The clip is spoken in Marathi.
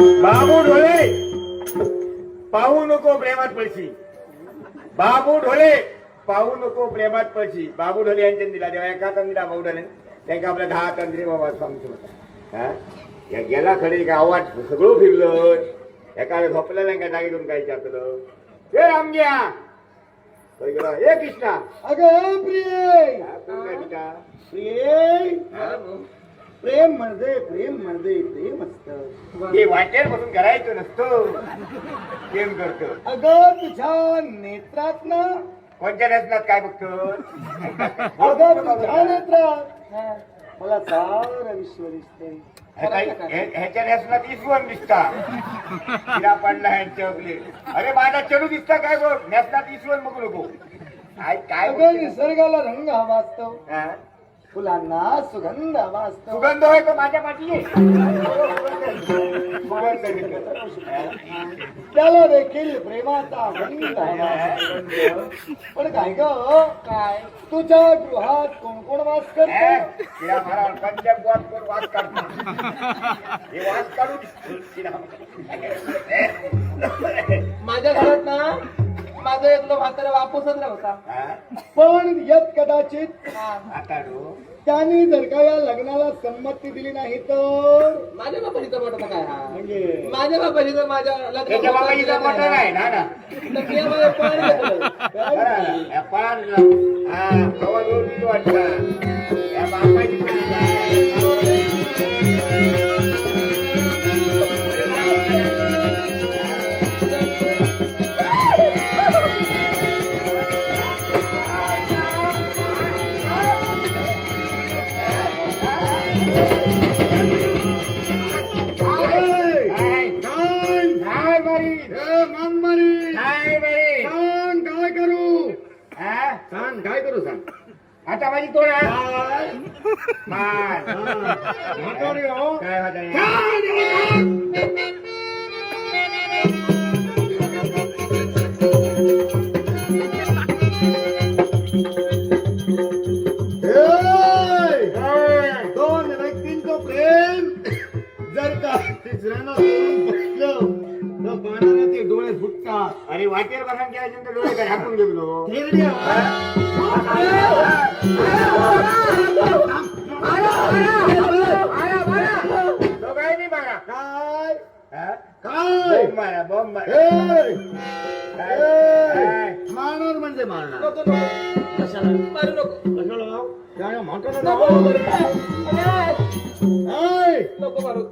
बाबू ढोले! पाहू नको प्रेमात पळशी. बाबू ढोले! पाहू नको प्रेमात पळशी. बाबू ढोले यांच्या दिला तेव्हा एका तंदिला भाऊ ढोले. त्यांना आपल्या दहा तंद्री बाबा सांगतो होता हा? या गेला खडे का आवाज? सगळं फिरलं. एका झोपलं नाही का जागेतून काय विचारलं हे रामग्या गेला, हे कृष्णा! अगं प्रिय? प्रिय! हा? प्रेम म्हणजे प्रेम म्हणजे प्रेम असत. हे वाटेर बसून करायचं नसतो. गेम करतो. अगं तुझ्या नेत्रात ना कोणत्या रचनात काय बघतो? अगं तुझ्या नेत्रात. मला सारं विश्व दिसते ह्याच्या नेसनात इसवण दिसता. तिला पडला ह्यांच्या अगले. अरे माझा चलू दिसता काय बघ नेसनात इसवण बघू नको. काय काय? निसर्गाला रंग हवा असतो. हा? फुलांना सुगंध हवा असतो सुगंध होय तो माझ्या पाठी आहे. त्याला देखील प्रेमाचा आनंद. पण काय ग काय तुझ्या गृहात कोण कोण वास? करतो तिला मला पंजाब वास करून वास काढतो हे वास काढून तिला माझ्या घरात ना माझं इथलं म्हातारा बापूसच नव्हता हा? पण यत कदाचित आता रो. त्यांनी जर का या लग्नाला संमती दिली नाही तर माझ्या बापाची मोठं काय हा म्हणजे माझ्या बापाची तर माझ्या त्याच्या नाही ना लग्नामध्ये. बरं, या पार- हा. या बापाची पण? हा? सांग काय करू सांग आता माझी तोड आहे. मार. म्हातारी हो. काय म्हातारी? ए! काय? दोन व्यक्तींचं प्रेम जर का तिसऱ्यानं सोडून बसलं तर ते डोळे फुटतात अरे वाटेर बघान केल्याच्यानंतर डोळे काय गेलो थेरड्या. दोघांनी बघा काय हा? काय बॉम्ब मारा बॉम्ब मारा ए! काय? ए! काय? मारणार म्हणजे मारणार नको नको कशाला मारू नको कशाला? त्याने म्हातारं नको. ए! मारू